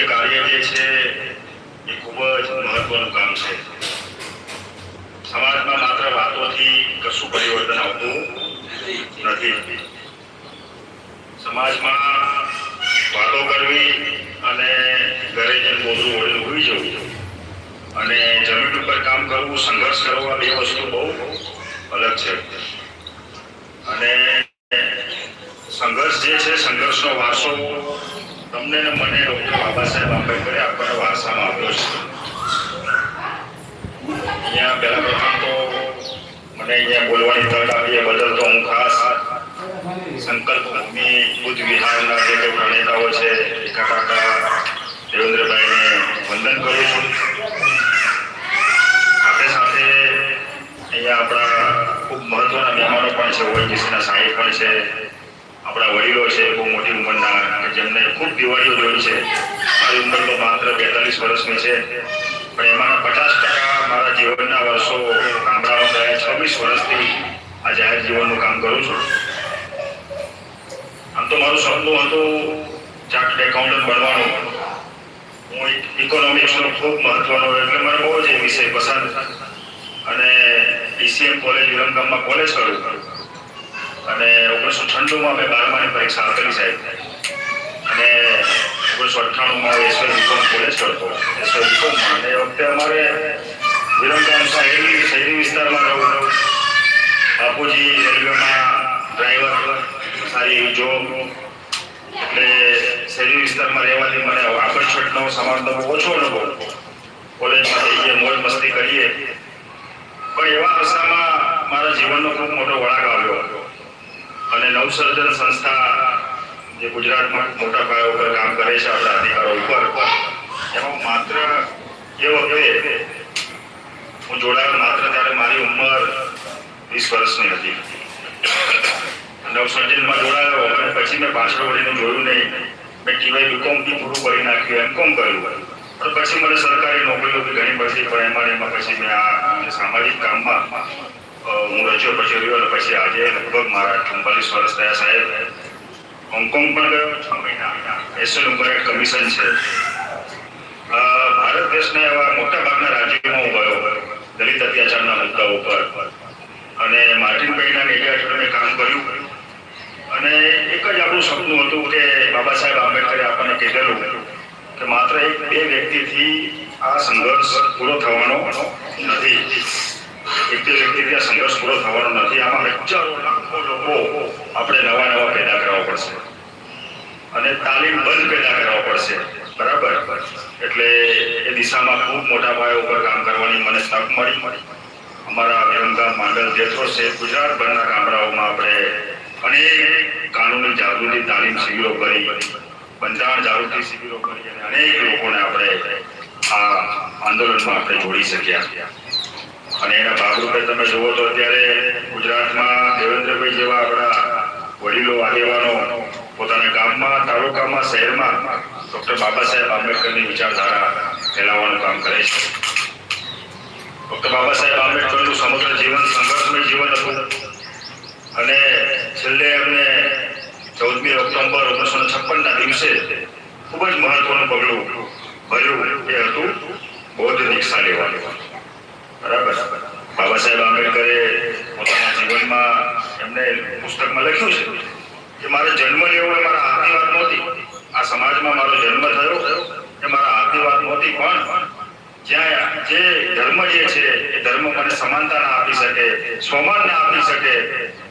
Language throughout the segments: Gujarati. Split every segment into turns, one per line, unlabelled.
યોગ્ય કાર્ય જે છે એ ખૂબ જ મહત્વનું કામ છે. સમાજમાં માત્ર વાતોથી કશું પરિવર્તન આવતું નથી. સમાજમાં વાતો કરવી અને ઘરે જેમ બોલવું ઓઢીને હોઈ જવું અને જમીન ઉપર કામ કરવું, સંઘર્ષ કરવો બે વસ્તુ બહુ અલગ છે. અને સંઘર્ષ જે છે, સંઘર્ષનો વારસો તમને ને મને ડૉક્ટર બાબા સાહેબ આંબેડકરે આપણને વારસામાં આપ્યો છે. અહીંયા પહેલા પ્રથમ તો મને અહીંયા બોલવાની તક આપી એ બદલ તો હું ખાસ સંકલ્પ ભૂમિ બુદ્ધ વિહારના જે કોઈ પ્રણેતાઓ છે, ભીખા કાકા, દેવેન્દ્રભાઈને વંદન કરું છું. સાથે સાથે અહીંયા આપણા ખૂબ મહત્વના મહેમાનો પણ છે, ઓએનજીસીના સાહેબ પણ છે. આપણા વડીલો છે, બહુ મોટી ઉંમરના જેમને ખૂબ દિવાળીઓ જોઈ છે. મારી ઉંમર તો માત્ર બેતાલીસ વર્ષની છે. પણ એમાં પચાસ ટકા મારા જીવનના વર્ષો ગામડામાં ગયા, છવ્વીસ વર્ષથી આ જાહેર જીવનનું કામ કરું છું. આમ તો મારું સપનું હતું ચાર્ટર્ડ એકાઉન્ટન્ટ બનવાનું. હું ઇકોનોમિક્સનો ખૂબ મહત્વનો, એટલે મને બહુ જ એ વિષય પસંદ. અને ડીસીએમ કોલેજ વિરમગામમાં કોલેજ કરું. અને ઓગણીસો છન્નુંમાં મેં બારમાની પરીક્ષા આપેલી સાહેબ અને ઓગણીસો અઠ્ઠાણુંમાં એશ્વર બીકોમ કોલેજ કરતો એશ્વર બીકોમમાં અને એ વખતે અમારે વિરમગામ શહેરી શહેરી વિસ્તારમાં રહું બાપુજી રેલવેમાં ડ્રાઈવર સારી એવી જોબ એટલે શહેરી વિસ્તારમાં રહેવાથી મને આકર્ષણનો સમાન તો ઓછો અનુભવ કોલેજમાં જઈએ, મોજ મસ્તી કરીએ પણ એવા અરસામાં મારા જીવનનો ખૂબ મોટો વળાંક આવ્યો અને નવસર્જન સંસ્થા જે ગુજરાતમાં મોટા પાયા ઉપર કામ કરે છે આપણા અધિકારો ઉપર એમાં માત્ર એ વખતે હું જોડાયો માત્ર ત્યારે મારી ઉંમર વીસ વર્ષની હતી. નવસર્જનમાં જોડાયો અને પછી મેં પાછળ વળીને જોયું નહીં. મેં ટીવાય બીકોમ બી પૂરું કરી નાખ્યું, એમ કોમ કર્યું. પણ પછી મને સરકારી નોકરીઓ બી ઘણી બધી, પણ એમાં એમાં પછી મેં આ સામાજિક કામમાં હું રચ્યો અને પછી આજે લગભગ મારા ચુમ્બાલીસ વર્ષ થયા સાહેબ. હોંગકોંગ પણ ગયો, છ મહિના. એશિયન ઉમરેટ કમિશન છે. ભારત દેશના એવા મોટા ભાગના રાજ્યોમાં હું ગયો. દલિત અત્યાચારના મુદ્દા ઉપર. અને માર્ટિન પેઈના મીડિયા હેઠળ મેં કામ કર્યું. અને એક જ આપણું સપનું હતું કે બાબા સાહેબ આંબેડકરે આપણને કહેલું કે માત્ર એક બે વ્યક્તિથી આ સંઘર્ષ પૂરો થવાનો નથી. એક બે વ્યક્તિથી સંઘર્ષ પૂરો થવાનો નથી. આમાં હજારો લાખો લોકો આપણે નવા નવા પેદા કરવા પડશે. અને તાલીમ બંધ પેદા કરવા પડશે. બરાબર? એટલે એ દિશામાં ખૂબ મોટા પાયા ઉપર કામ કરવાની મને તક મળી. અમારા વિરમગામ માંડલ જેટલો છે ગુજરાતભરના ગામડાઓમાં આપણે અનેક કાનૂની જાગૃતિ તાલીમ શિબિરો કરી, બંધારણ જાગૃતિ શિબિરો કરી અને અનેક લોકોને આપણે આ આંદોલનમાં આપણે જોડી શક્યા. અને એના ભાગરૂપે તમે જુઓ તો અત્યારે ગુજરાતમાં દેવેન્દ્રભાઈ જેવા આપણા વડીલો, આગેવાનો પોતાના ગામમાં, તાલુકામાં, શહેરમાં ડોક્ટર બાબા સાહેબ આંબેડકરની વિચારધારા ફેલાવવાનું કામ કરે છે. ડોક્ટર બાબા સાહેબ આંબેડકરનું સમગ્ર જીવન, સંઘર્ષમય જીવન હતું. અને છેલ્લે એમને ચૌદમી ઓક્ટોબર ઓગણીસો ને છપ્પનના દિવસે ખૂબ જ મહત્વનું પગલું ભર્યું એ હતું બૌદ્ધ દીક્ષા લેવાનું. બાબા સાહેબ આંબેડકરે પોતાના જીવનમાં એમને પુસ્તકમાં લખ્યું છે કે મારે જન્મ લેવો એ મારા હાથની વાત નહોતી. આ સમાજમાં મારો જન્મ થયો એ મારા હાથની વાત નહોતી. પણ જ્યાં જે ધર્મ જે છે એ ધર્મ મને સમાનતા ના આપી શકે સ્વમાન ના આપી શકે,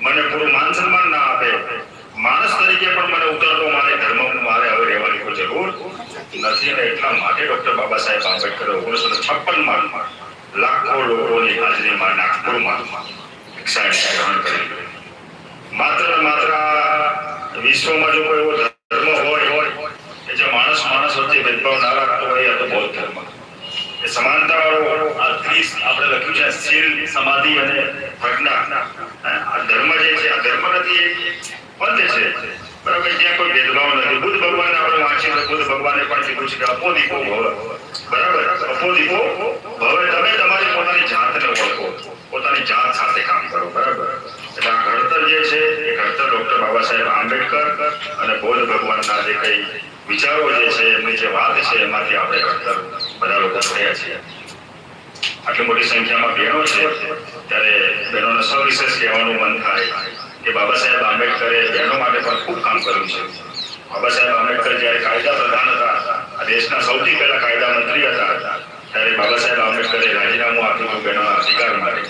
મને પૂરું માન સન્માન ના આપે, માણસ તરીકે પણ મને ઉતરતો મારે ધર્મ, મારે હવે રહેવાની કોઈ જરૂર નથી ને એટલા માટે ડોક્ટર બાબા સાહેબ આંબેડકરે ઓગણીસો ને છપ્પનમાં લાખો લોકોની હાજરીમાં નાગપુરમાં દીક્ષા ગ્રહણ કરી માત્ર માત્ર વિશ્વમાં જો કોઈ એવો ધર્મ હોય હોય કે જે માણસ માણસ વચ્ચે ભેદભાવ ના રાખતો હોય, એ તો બૌદ્ધ ધર્મ. એ સમાનતા વાળો આ ત્રીસ આપણે લખ્યું છે, શીલ, સમાધિ અને પ્રજ્ઞા આ ધર્મ જે છે, આ ધર્મ નથી એક પંથ છે. બરાબર ત્યાં કોઈ ભેદભાવ નથી. બુદ્ધ ભગવાન વાંચીએ તો બુદ્ધ ભગવાને છે જે છે કઈ વિચારો જે છે, એમની જે વાત છે, એમાંથી આપણે ઘડતર બધા લોકો થયા છીએ. આટલી મોટી સંખ્યામાં બહેનો છે, ત્યારે બહેનોને સવિશેષ કહેવાનું મન થાય કે બાબા સાહેબ આંબેડકરે બહેનો માટે પણ ખૂબ કામ કર્યું છે. બાબા સાહેબ આંબેડકર જ્યારે કાયદા પ્રધાન હતા, આ દેશના સૌથી પહેલા કાયદા મંત્રી હતા, ત્યારે બાબા સાહેબ આંબેડકરે રાજીનામું આપ્યું હતું બહેનોના અધિકાર માટે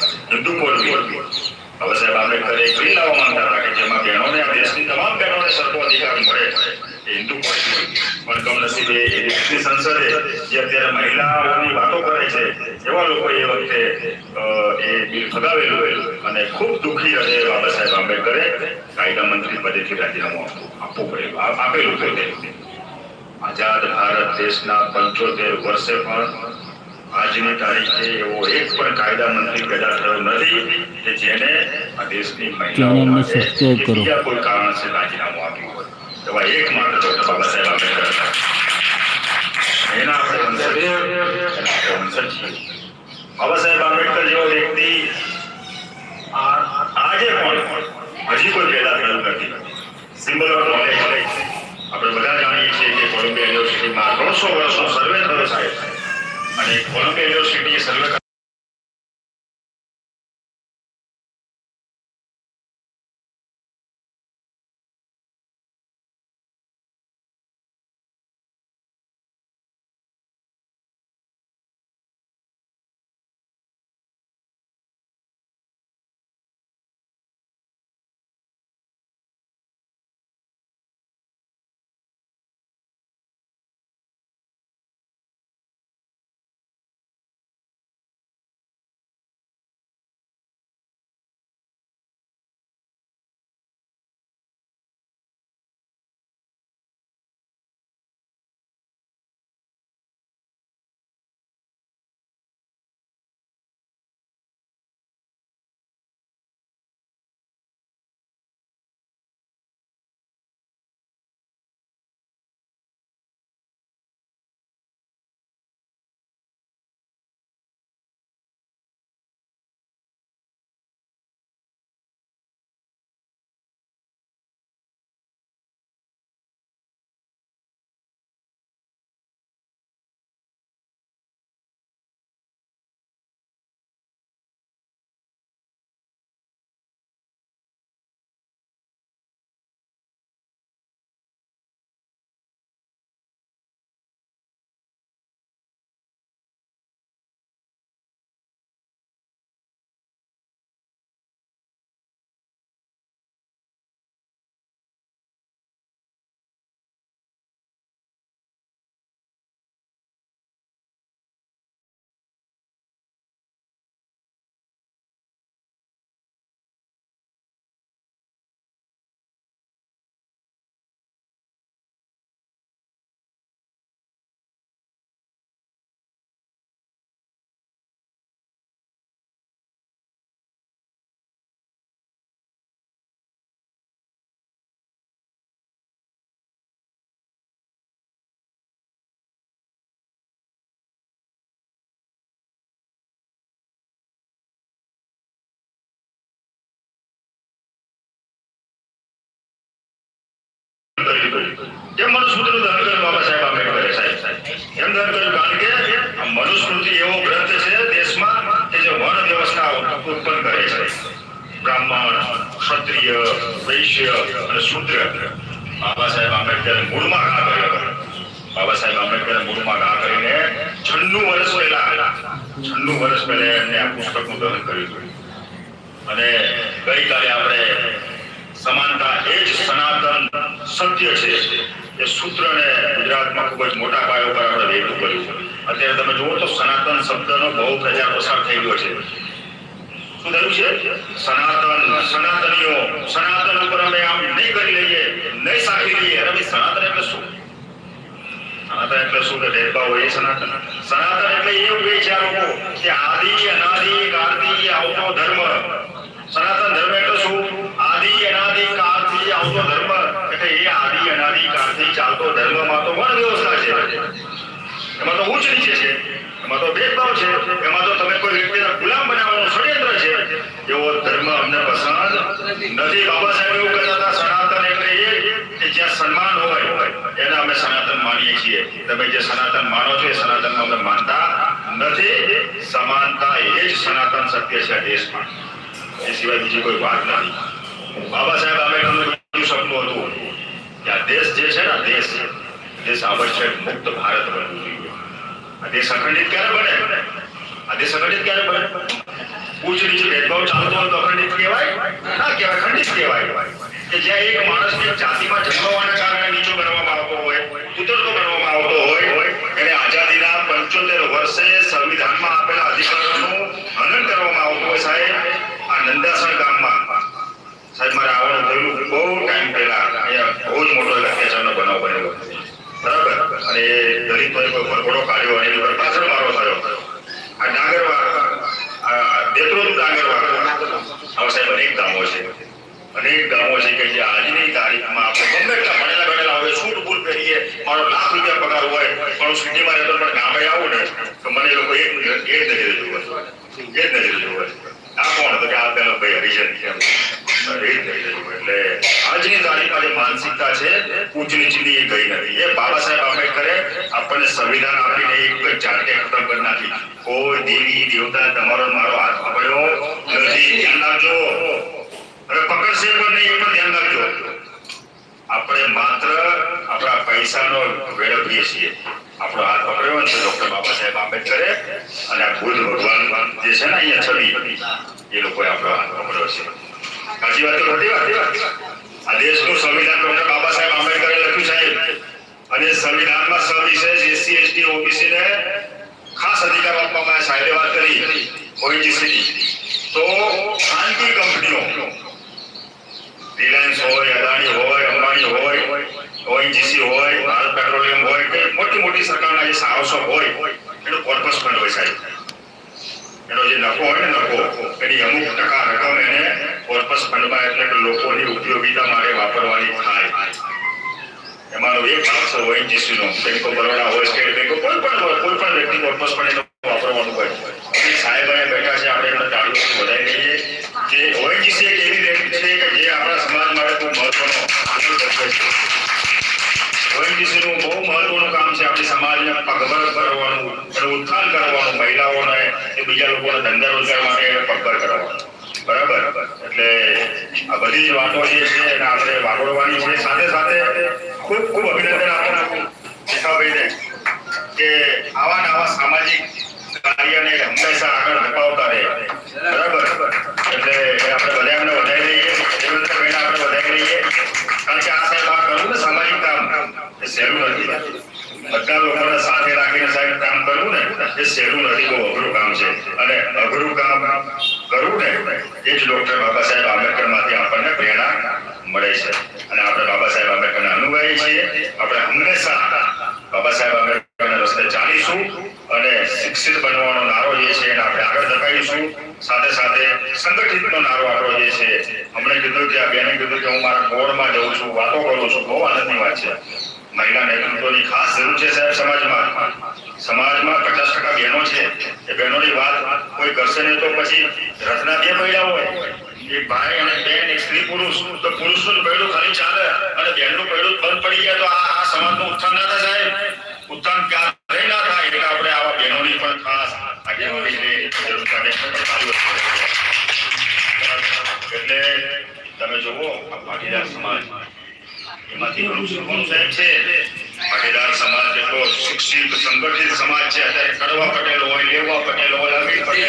કોડ બિલ બાબા સાહેબ આંબેડકરે એક બિલ લાવવા માંગતા હતા કે જેમાં બહેનોને દેશની તમામ બહેનોને સરખો અધિકાર મળે. હિન્દુ કોડ પણ કમનસીબે એ સંસદે જે અત્યારે મહિલાઓની વાતો કરે છે એવા લોકો એ વખતે એ બિલ ફગાવેલું અને ખૂબ દુઃખી અને બાબા સાહેબ આંબેડકરે કાયદા મંત્રી પદેથી રાજીનામું આપવું- પડેલું આપેલું છે આઝાદ ભારત દેશના પંચોતેર વર્ષે પણ આજની તારીખે એવો એક પણ કાયદા મંત્રી પેદા થયો નથી કે જેને આ દેશની મહિલાઓ માટે. બીજા કોઈ કારણસર રાજીનામું આપ્યું. હોય એવા એક માત્ર ડોક્ટર બાબા સાહેબ આંબેડકર એના આપણે વંશજ એના બાબા સાહેબ આંબેડકર જેવો વ્યક્તિ આજે પણ હજી કોઈ પેદા થયું નથી સિમ્બલ ઓફ નોલેજ આપણે બધા જાણીએ છીએ કે કોલંબિયા યુનિવર્સિટીમાં ત્રણસો વર્ષનો સર્વે થયો સાહેબ અને કોલંબિયા યુનિવર્સિટી સર્વે કર્યું બાબા સાહેબ આંબેડકરે સાહેબ. કેમ મનુસ્મૃતિ એવો ગ્રંથ છે દેશમાં ઉત્પન્ન કરે છે. બ્રાહ્મણ, ક્ષત્રિય, વૈશ્ય અને શૂદ્ર. બાબા સાહેબ આંબેડકરે મૂળમાં ઘા કર્યો બાબા સાહેબ આંબેડકરે મૂળમાં ઘા કરીને છન્નું વર્ષ પહેલા, છન્નું વર્ષ પહેલા એમને આ પુસ્તકનું દહન કર્યું હતું. અને ગઈકાલે આપણે સમાનતા એ જ સનાતન સત્ય છે એ સૂત્રને ગુજરાતમાં ખૂબ જ મોટા પાયા પર આપણે વેગું કર્યું અત્યારે તમે જુઓ તો સનાતન શબ્દનો બહુ પ્રચાર પ્રસાર થઈ ગયો છે. શું થયું છે? સનાતન, સનાતનીઓ, સનાતન ઉપર અમે આમ નહીં કરી લઈએ, નહીં સાખી લઈએ. અરે ભાઈ, સનાતન એટલે શું? સનાતન એટલે શું? કે ભેદભાવ હોય સનાતન. સનાતન એટલે એવું કહે છે આ લોકો કે આદિ, અનાદિ કાળથી આવતો ધર્મ. તો ભેદભાવ છે. એમાં તો તમે કોઈ વ્યક્તિના ગુલામ બનાવવાનું ષડયંત્ર છે. એવો ધર્મ અમને પસંદ નથી. બાબા સાહેબ એવું કહેતા હતા, સનાતન એટલે એ કે જ્યાં સન્માન હોય, એને અમે સનાતન માનીએ છીએ. તમે જે સનાતન માનો છો, એ સનાતન અમે માનતા નથી. સમાનતા એ જ સનાતન સત્ય છે દેશમાં. એ સિવાય બીજી કોઈ વાત નથી. બાબા સાહેબ આંબેડકરનું બીજું સપનું હતું કે આ દેશ જે છે ને દેશ દેશ આવશ્યક મુક્ત ભારત બનવું જોઈએ. આ દેશ અખંડિત ક્યારે બને આ દેશ અખંડિત ક્યારે બને ઉચ્ચ નીચે ભેદભાવ ચાલતો હોય તો અખંડિત કહેવાય? ના કહેવાય ખંડિત કહેવાય. કે જ્યાં એક માણસને જાતિમાં જન્મવાના કારણે નીચો ગણવામાં આવતો હોય ઉતરતો ગણવામાં આવતો હોય એને આઝાદીના પંચોતેર વર્ષે સંવિધાનમાં આપેલા અધિકારોનું હનન કરવામાં આવતું હોય સાહેબ આ નંદાસણ ગામમાં સાહેબ મારે આવવાનું થયેલું બહુ ટાઈમ પહેલા અહીંયા બહુ જ મોટો એક અત્યાચારનો બનાવ બનેલો બરાબર અને એ દલિતોએ કોઈ ભરઘોડો કાઢ્યો અને એની પર પાછળ મારો થયો આ ડાંગરવા આ દેત્રોદ ડાંગરવા આવા સાહેબ અનેક ગામો છે અનેક ગામો છે કે જે આજની તારીખમાં આપણે ગમે એટલા ભણેલા ગણેલા હોય સૂટ બૂટ પહેરીએ મારો લાખ રૂપિયા પગાર હોય, પણ હું સિટીમાં રહેતો પણ ગામે આવું ને, તો મને લોકો એક નજરે જોવે એક નજરે જોવે આ કોણ તો કે આ પેલો ભાઈ હરિજન છે. એટલે આજની તારીખમાં જે માનસિકતા છે ઊંચની નીચની એ ગઈ નથી. એ બાબા સાહેબ આંબેડકરે આપણને સંવિધાન આપીને એક જાતે ખતમ કરી નાખી. કોઈ દેવી, દેવતા, તમારો મારો હાથ પકડ્યો નથી. ધ્યાન રાખજો. અને પકડશે પણ નહીં એ પણ ધ્યાન રાખજો આપણે માત્ર આપણા પૈસાનો વેડફીએ છીએ. આપણો હાથ પકડ્યો છે ડોક્ટર બાબા સાહેબ આંબેડકરે અને આ બુદ્ધ ભગવાન જે છે ને અહીંયા છબી, એ લોકોએ આપણો હાથ પકડ્યો છે. સાચી વાત ખોટી વાત? આ દેશનું સંવિધાન ડોક્ટર બાબા સાહેબ આંબેડકરે લખ્યું સાહેબ. અને સંવિધાનમાં સવિશેષ એસસી, એસટી ઓબીસી ને ખાસ અધિકાર આપવામાં સાહેબે વાત કરી. ઓબીસી તો ખાનગી કંપનીઓ રિલાયન્સ હોય, અદાણી હોય, અંબાણી હોય, ઓએનજીસી હોય, ભારત પેટ્રોલિયમ હોય કે મોટી મોટી સરકારના જે સાહસો હોય, એનો કોર્પસ ફંડ હોય સાહેબ. એનો જે નફો હોય ને નફો, એની અમુક ટકા રકમ એને કોર્પસ ફંડમાં એટલે કે લોકોની ઉપયોગિતા માટે વાપરવાની થાય. એમાંનો એક ભાગ છે ઓએનજીસીનો બેંક ઓફ બરોડા હોય, સ્ટેટ બેંક કોઈ પણ હોય, કોઈ પણ વ્યક્તિ કોર્પસ ફંડ વાતો જે છે એને આપણે છે સાથે સાથે ખૂબ ખૂબ અભિનંદન આપવાના આપું શિખાભાઈને કે આવા નવા સામાજિક કાર્યને હંમેશા આગળ ધપાવતા રહે. બરાબર? એટલે આપણે બધા એમને વધારી લઈએ દેવેન્દ્રભાઈને આપણે વધારી લઈએ કારણ કે આ સાહેબ આ કરવું ને સામાજિક કામ. એ સહેલું નથી. બધા લોકોને સાથે રાખીને સાહેબ કામ કરવું ને, એ સહેલું નથી. બહુ અઘરું કામ છે. અને અઘરું કામ કરવું ને, એ જ ડોક્ટર બાબા સાહેબ આંબેડકરમાંથી આપણને પ્રેરણા મળે છે અને આપણે બાબા સાહેબ આંબેડકરને અનુભવી છીએ આપણે હંમેશા બાબા સાહેબ આંબેડકરના રસ્તે ચાલીશું અને શિક્ષિત બનવાનો નારો જે છે એને આપણે આગળ ધપાવીશું સાથે સાથે સંગઠિતનો નારો આપણો જે છે, હમણે કીધું કે આ બેને કીધું કે હું મારા બોર્ડમાં જઉં છું, વાતો કરું છું, બહુ આનંદની વાત છે. મહિલા નેતૃત્વની ખાસ જરૂર છે સાહેબ સમાજમાં. સમાજમાં પચાસ ટકા બહેનો છે. એ બહેનોની વાત કોઈ કરશે નહીં તો પછી રથના બે મહિલા હોય. એક ભાઈ અને બેન, એક સ્ત્રી પુરુષ. તો પુરુષનું પૈડું ખાલી ચાલે અને બહેનનું પૈડું બંધ પડી ગયા તો આ સમાજનું ઉત્થાન ના થાય સાહેબ. ઉત્થાન ક્યારે ના થાય. એટલે આપણે આવા બહેનોની પણ ખાસ આગેવાની જરૂર એટલે તમે જુઓ, આ પાટીદાર સમાજ. એમાંથી ઘણું ઋષિકોણ સાહેબ છે? પાટીદાર સમાજ એટલો શિક્ષિત, સંગઠિત સમાજ છે. અત્યારે કડવા પટેલ હોય, લેવા પટેલ હોય, અમીર પટેલ